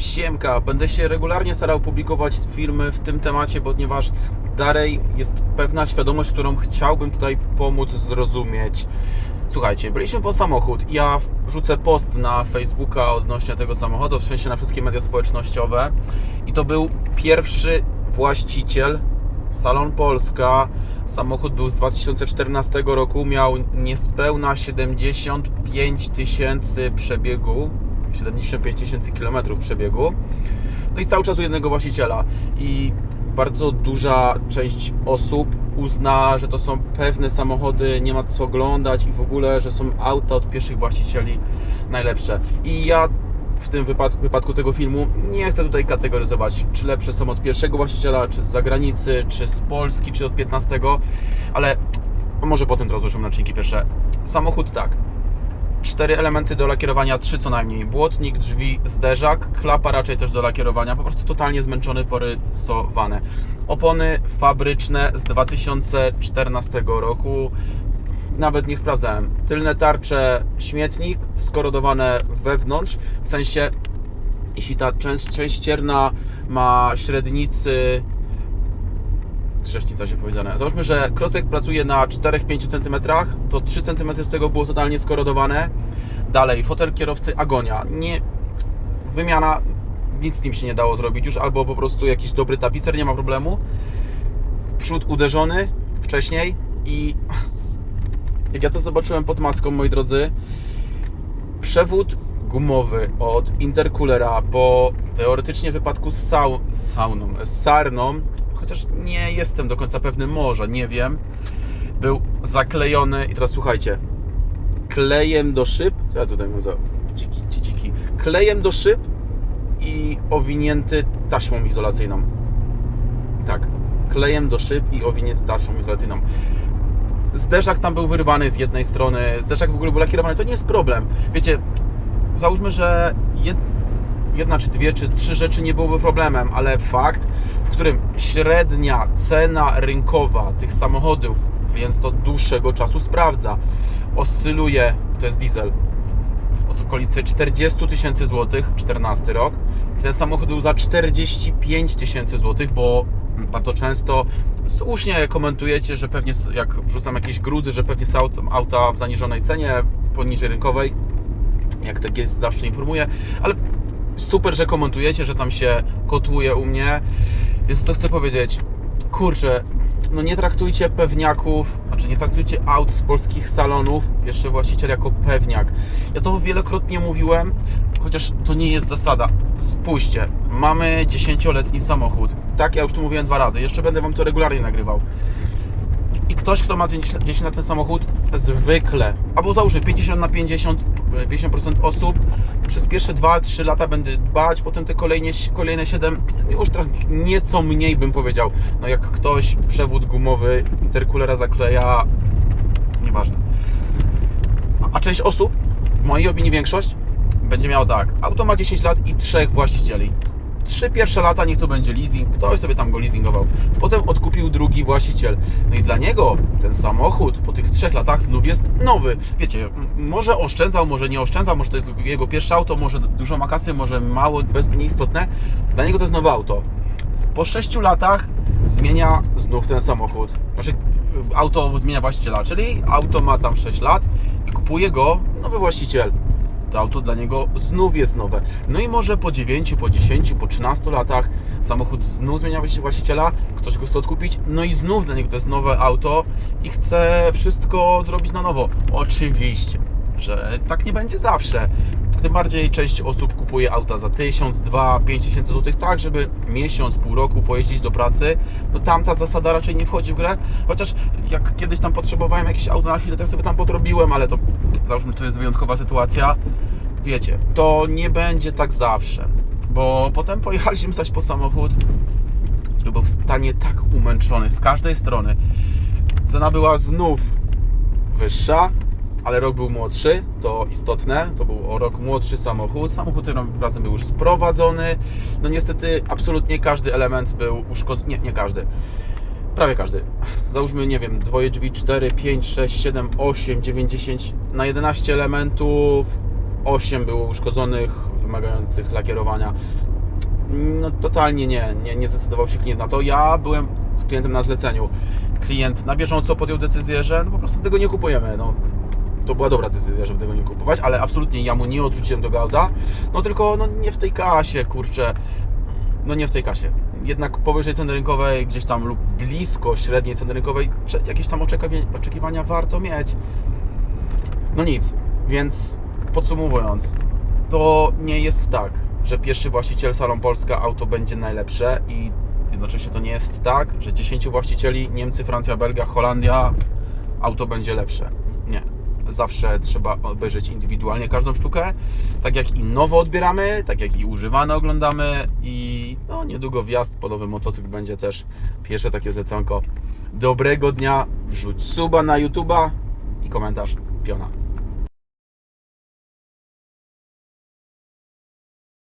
Siemka, będę się regularnie starał publikować filmy w tym temacie, ponieważ dalej jest pewna świadomość, którą chciałbym tutaj pomóc zrozumieć. Słuchajcie, byliśmy po samochód. Ja rzucę post na Facebooka odnośnie tego samochodu, w sensie na wszystkie media społecznościowe. I to był pierwszy właściciel Salon Polska. Samochód był z 2014 roku, miał niespełna 75 tysięcy przebiegu, 75 tysięcy kilometrów przebiegu. No i cały czas u jednego właściciela. I bardzo duża część osób uzna, że to są pewne samochody, nie ma co oglądać i w ogóle, że są auta od pierwszych właścicieli najlepsze. I ja w tym wypadku, wypadku tego filmu nie chcę tutaj kategoryzować, czy lepsze są od pierwszego właściciela, czy z zagranicy, czy z Polski, czy od 15, ale może potem rozłożymy na czynniki pierwsze. Samochód tak. Cztery elementy do lakierowania, trzy co najmniej. Błotnik, drzwi, zderzak, klapa raczej też do lakierowania. Po prostu totalnie zmęczony, porysowane. Opony fabryczne z 2014 roku. Nawet nie sprawdzałem. Tylne tarcze, śmietnik, skorodowane wewnątrz. W sensie, jeśli ta część, część cierna ma średnicy Rzecznica się powiedziane. Załóżmy, że krocek pracuje na 4-5 cm, to 3 cm z tego było totalnie skorodowane. Dalej, fotel kierowcy agonia. Nie, wymiana, nic z tym się nie dało zrobić już, albo po prostu jakiś dobry tapicer, nie ma problemu. Przód uderzony wcześniej i jak ja to zobaczyłem pod maską, moi drodzy, przewód gumowy od intercoolera po teoretycznie wypadku z, sau, sauną, z sarną, chociaż nie jestem do końca pewny, może, nie wiem, był zaklejony i teraz słuchajcie, klejem do szyb, co ja tutaj mam za dziki, dziki, klejem do szyb i owinięty taśmą izolacyjną. Tak, klejem do szyb i owinięty taśmą izolacyjną. Zderzak tam był wyrwany z jednej strony, zderzak w ogóle był lakierowany, to nie jest problem. Wiecie, załóżmy, że jed, jedna czy dwie czy trzy rzeczy nie byłoby problemem, ale fakt, w którym średnia cena rynkowa tych samochodów, klient to dłuższego czasu sprawdza, oscyluje, to jest diesel, w okolicy 40 tysięcy złotych, 14 rok. Ten samochód był za 45 tysięcy złotych, bo bardzo często słusznie komentujecie, że pewnie jak wrzucam jakieś gruzy, że pewnie są auta w zaniżonej cenie, poniżej rynkowej. Jak tak jest, zawsze informuję, ale super, że komentujecie, że tam się kotłuje u mnie. Więc to chcę powiedzieć, kurczę, no nie traktujcie pewniaków, znaczy nie traktujcie aut z polskich salonów, jeszcze właściciel jako pewniak. Ja to wielokrotnie mówiłem, chociaż to nie jest zasada. Spójrzcie, mamy 10-letni samochód. Tak, ja już tu mówiłem dwa razy, jeszcze będę Wam to regularnie nagrywał. Ktoś, kto ma 10 na ten samochód, zwykle, albo załóżmy 50 na 50, 50% osób przez pierwsze 2-3 lata będzie dbać, potem te kolejne, kolejne 7, już trochę nieco mniej bym powiedział. No jak ktoś przewód gumowy intercoolera zakleja, nieważne. A część osób, w mojej opinii większość, będzie miało tak, auto ma 10 lat i trzech właścicieli. Trzy pierwsze lata niech to będzie leasing, ktoś sobie tam go leasingował. Potem odkupił drugi właściciel. No i dla niego ten samochód po tych trzech latach znów jest nowy. Wiecie, może oszczędzał, może nie oszczędzał, może to jest jego pierwsze auto, może dużo ma kasy, może mało, bez nieistotne. Dla niego to jest nowe auto. Po sześciu latach zmienia znów ten samochód. Znaczy auto zmienia właściciela, czyli auto ma tam 6 lat i kupuje go nowy właściciel to auto dla niego znów jest nowe. No i może po 9, po 10, po 13 latach samochód znów zmienia właściciela, ktoś go chce odkupić, no i znów dla niego to jest nowe auto i chce wszystko zrobić na nowo. Oczywiście, że tak nie będzie zawsze. Tym bardziej część osób kupuje auta za 1000, 2, 5 tysięcy złotych, tak żeby miesiąc, pół roku pojeździć do pracy. No tam ta zasada raczej nie wchodzi w grę, chociaż jak kiedyś tam potrzebowałem jakieś auto na chwilę, tak sobie tam podrobiłem, ale to załóżmy, to jest wyjątkowa sytuacja. Wiecie, to nie będzie tak zawsze, bo potem pojechaliśmy zaś po samochód, który był w stanie tak umęczony z każdej strony. Cena była znów wyższa, ale rok był młodszy, to istotne, to był o rok młodszy samochód. Samochód tym razem był już sprowadzony. No niestety absolutnie każdy element był uszkodzony, nie, nie każdy. Prawie każdy. Załóżmy, nie wiem, dwoje drzwi 4, 5, 6, 7, 8, 9, 10 na 11 elementów. 8 było uszkodzonych, wymagających lakierowania. No totalnie nie, nie, nie zdecydował się klient na to. Ja byłem z klientem na zleceniu. Klient na bieżąco podjął decyzję, że no po prostu tego nie kupujemy. No, to była dobra decyzja, żeby tego nie kupować, ale absolutnie ja mu nie odrzuciłem tego auta. No tylko no nie w tej kasie, kurczę. No nie w tej kasie. Jednak powyżej ceny rynkowej, gdzieś tam lub blisko średniej ceny rynkowej, jakieś tam oczekiwania warto mieć. No nic, więc podsumowując, to nie jest tak, że pierwszy właściciel Salon Polska auto będzie najlepsze i jednocześnie to nie jest tak, że 10 właścicieli Niemcy, Francja, Belgia, Holandia auto będzie lepsze. Zawsze trzeba obejrzeć indywidualnie każdą sztukę, tak jak i nowo odbieramy, tak jak i używane oglądamy i no niedługo wjazd po nowy motocykl będzie też pierwsze takie zleconko. Dobrego dnia, wrzuć suba na YouTube'a i komentarz piona.